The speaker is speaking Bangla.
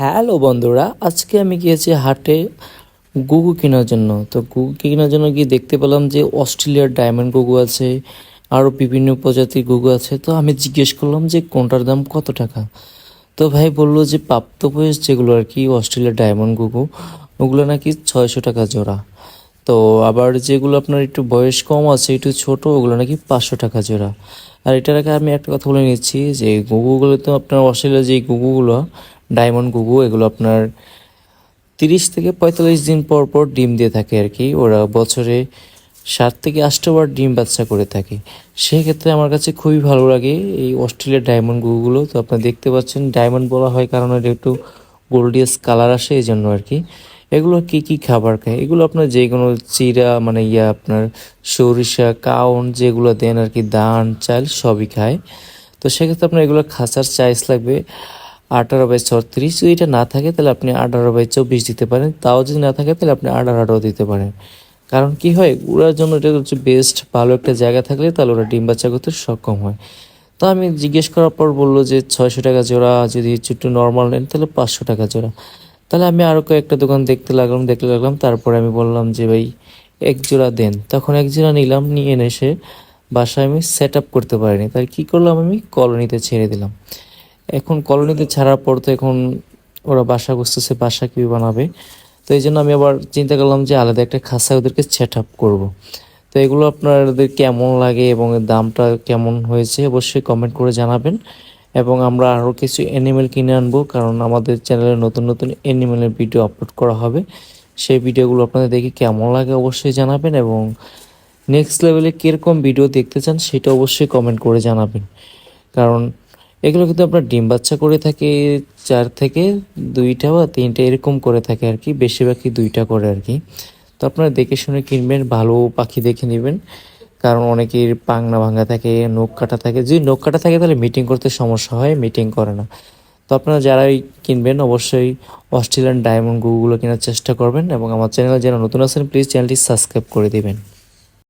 হ্যালো বন্ধুরা, আজকে আমি গিয়েছি হাটে গুগু কেনার জন্য। তো গুগু কেনার জন্য গিয়ে দেখতে পেলাম যে অস্ট্রেলিয়ার ডায়মন্ড গুগু আছে, আরও বিভিন্ন প্রজাতির গুগু আছে। তো আমি জিজ্ঞেস করলাম যে কোনটার দাম কত টাকা? তো ভাই বলল যে প্রাপ্তবয়স যেগুলো আর কি, অস্ট্রেলিয়ার ডায়মন্ড গুগু, ওগুলো নাকি ছয়শো টাকা জোড়া। তো আবার যেগুলো আপনার একটু বয়স কম আছে, একটু ছোট, ওগুলো নাকি পাঁচশো টাকা জোড়া। আর এটার আগে আমি একটা কথা বলে নিচ্ছি যে গুগুগুলো তো আপনার অস্ট্রেলিয়ার যে গুগুগুলো ডায়মন্ড, গুগু, এগুলো আপনার তিরিশ থেকে পঁয়তাল্লিশ দিন পর পর ডিম দিয়ে থাকে আর কি। ওরা বছরে সাত থেকে আটটা বার ডিম বাচ্চা করে থাকে। সেক্ষেত্রে আমার কাছে খুবই ভালো লাগে এই অস্ট্রেলিয়ার ডায়মন্ড গুগুলো তো আপনারা দেখতে পাচ্ছেন, ডায়মন্ড বলা হয় কারণ এটা একটু গোল্ডিয়াস কালার আসে এই জন্য আর কি। এগুলো কি কি খাবার খায়? এগুলো আপনার যে কোনো চিরা মানে ইয়া আপনার সরিষা কাউন যেগুলো দেন আর কি, ধান, চাল সবই খায়। তো সেক্ষেত্রে আপনার এগুলো খাঁচার চাইজ লাগবে আঠারো বাই ছত্রিশ যদি এটা না থাকে, তাহলে আপনি আঠারো বাই চব্বিশ দিতে পারেন। তাও যদি না থাকে, তাহলে আপনি আঠারো আঠারো দিতে পারেন। কারণ কি হয় ওরার জন্য এটা হচ্ছে বেস্ট ভালো একটা জায়গা থাকলে তাহলে ওরা ডিম বাচ্চা করতে সক্ষম হয়। তো আমি জিজ্ঞেস করার পর বলল যে, ছয়শো টাকা জোড়া, যদি একটু নর্মাল নেন, তাহলে পাঁচশো টাকা জোড়া। তাহলে আমি আরও কয়েকটা দোকান দেখতে লাগলাম দেখতে লাগলাম, তারপরে আমি বললাম যে, ভাই, এক জোড়া দেন। তখন এক জোড়া নিলাম, নিয়ে এনে এসে বাসায় আমি সেট আপ করতে পারিনি। তাই কী করলাম আমি? কলোনিতে ছেড়ে দিলাম। এখন কলোনিতে ছাড়ার পর তো এখন ওরা বাসা করতেছে বাসা কী বানাবে? তো এই জন্য আমি আবার চিন্তা করলাম যে আলাদা একটা খাসা ওদেরকে সেট আপ করব। তো এগুলো আপনাদের কেমন লাগে এবং দামটা কেমন হয়েছে অবশ্যই কমেন্ট করে জানাবেন। এবং আমরা আরও কিছু অ্যানিমেল কিনে আনব, কারণ আমাদের চ্যানেলে নতুন নতুন অ্যানিমেলের ভিডিও আপলোড করা হবে। সেই ভিডিওগুলো আপনাদের দেখে কেমন লাগে অবশ্যই জানাবেন এবং নেক্সট লেভেলে কীরকম ভিডিও দেখতে চান সেটা অবশ্যই কমেন্ট করে জানাবেন। কারণ এগুলো কিন্তু আপনার ডিম বাচ্চা করে থাকে চার থেকে দুইটা বা তিনটা, এরকম করে থাকে আর কি, বেশিরভাগই দুইটা করে আর কি। তো আপনারা দেখে শুনে কিনবেন, ভালো পাখি দেখে নেবেন। কারণ অনেকের পাংনা ভাঙা থাকে, নখ কাটা থাকে। যদি নখ কাটা থাকে তাহলে মিটিং করতে সমস্যা হয় মিটিং করে না। তো আপনারা যারাই কিনবেন, অবশ্যই অস্ট্রেলিয়ান ডায়মন্ড গুগুলো কেনার চেষ্টা করবেন। এবং আমার চ্যানেলে যারা নতুন আছেন প্লিজ চ্যানেলটি সাবস্ক্রাইব করে দিবেন।